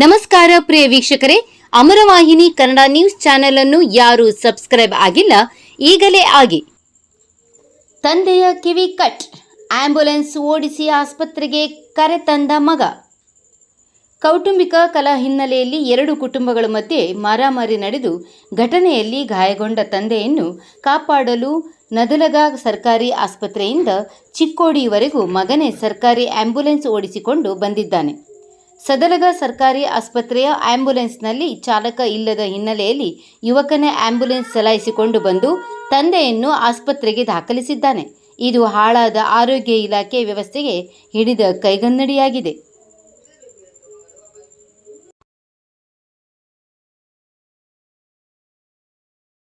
ನಮಸ್ಕಾರ ಪ್ರಿಯ ವೀಕ್ಷಕರೇ ಅಮರವಾಹಿನಿ Kannada news channel ಅನ್ನು ಯಾರು ಸಬ್ಸ್ಕ್ರೈಬ್ ಆಗಿಲ್ಲ, ಈಗಲೇ ಆಗಿ. ತಂದೆಯ ಕಿವಿ ಕಟ್ ಆಂಬ್ಯುಲೆನ್ಸ್ ಓಡಿಸಿ ಆಸ್ಪತ್ರೆಗೆ ಕರೆತಂದ ಮಗ. ಕೌಟುಂಬಿಕ ಕಲಾ ಹಿನ್ನೆಲೆಯಲ್ಲಿ ಎರಡು ಕುಟುಂಬಗಳ ಮಧ್ಯೆ ಮಾರಾಮಾರಿ ನಡೆದು ಘಟನೆಯಲ್ಲಿ ಗಾಯಗೊಂಡ ತಂದೆಯನ್ನು ಕಾಪಾಡಲು ನದಲಗ ಸರ್ಕಾರಿ ಆಸ್ಪತ್ರೆಯಿಂದ ಚಿಕ್ಕೋಡಿವರೆಗೂ ಮಗನೇ ಸರ್ಕಾರಿ ಆಂಬ್ಯುಲೆನ್ಸ್ ಓಡಿಸಿಕೊಂಡು ಬಂದಿದ್ದಾನೆ. ಸದಲಗ ಸರ್ಕಾರಿ ಆಸ್ಪತ್ರೆಯ ಆಂಬ್ಯುಲೆನ್ಸ್ನಲ್ಲಿ ಚಾಲಕ ಇಲ್ಲದ ಹಿನ್ನೆಲೆಯಲ್ಲಿ ಯುವಕನೇ ಆಂಬ್ಯುಲೆನ್ಸ್ ಚಲಾಯಿಸಿಕೊಂಡು ಬಂದು ತಂದೆಯನ್ನು ಆಸ್ಪತ್ರೆಗೆ ದಾಖಲಿಸಿದ್ದಾನೆ. ಇದು ಹಾಳಾದ ಆರೋಗ್ಯ ಇಲಾಖೆ ವ್ಯವಸ್ಥೆಗೆ ಹಿಡಿದ ಕೈಗನ್ನಡಿಯಾಗಿದೆ.